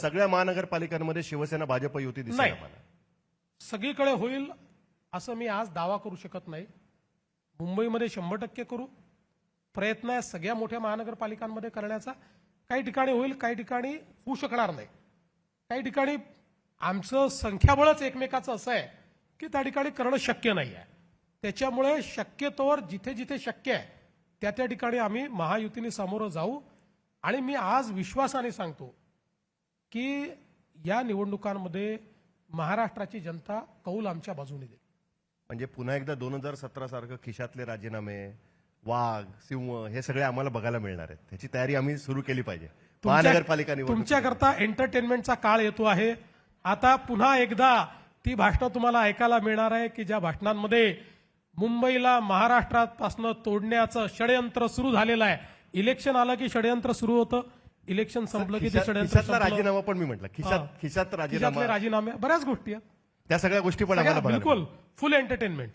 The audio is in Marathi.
सगळ्या महानगरपालिकांमध्ये शिवसेना भाजप युती दिसते नाही. आम्हाला. सगळीकडे होईल असं मी आज दावा करू शकत नाही. मुंबईमध्ये शंभर टक्के करू. प्रयत्न आहे सगळ्या मोठ्या महानगरपालिकांमध्ये करण्याचा. काही ठिकाणी होईल काही ठिकाणी होऊ शकणार नाही. काही ठिकाणी आमचं संख्याबळच एकमेकाचं असं आहे की त्या ठिकाणी करणं शक्य नाही आहे. त्याच्यामुळे शक्यतोवर जिथे जिथे शक्य आहे त्या त्या ठिकाणी आम्ही महायुतीने सामोरं जाऊ. आणि मी आज विश्वासाने सांगतो की या निवडणुकांमध्ये महाराष्ट्राची जनता कौल आमच्या बाजूने देईल. म्हणजे पुन्हा एकदा दोन हजार सतरा सारखं खिशातले राजीनामे वाघ सिंह हे सगळे आम्हाला बघायला मिळणार आहेत. त्याची तयारी आम्ही सुरू केली पाहिजे. महानगरपालिका तुमच्याकरता एंटरटेनमेंटचा काळ येतो आहे. आता पुन्हा एकदा ती भाषणं तुम्हाला ऐकायला मिळणार आहे की ज्या भाषणांमध्ये मुंबईला महाराष्ट्रात पासनं तोडण्याचं षडयंत्र सुरू झालेलं आहे. इलेक्शन आलं की षडयंत्र सुरू होतं. इलेक्शन संपलं की ते खिशात- षडयंत्र खिशातला संपलं. राजीनामा पण मी म्हटलं. खिशात हा. खिशात खिशातले राजीनामा राजीनामे बऱ्याच गोष्टी आहेत. त्या सगळ्या गोष्टी पण सगळ्या आम्हाला बघायला बिलकुल. फुल एंटरटेनमेंट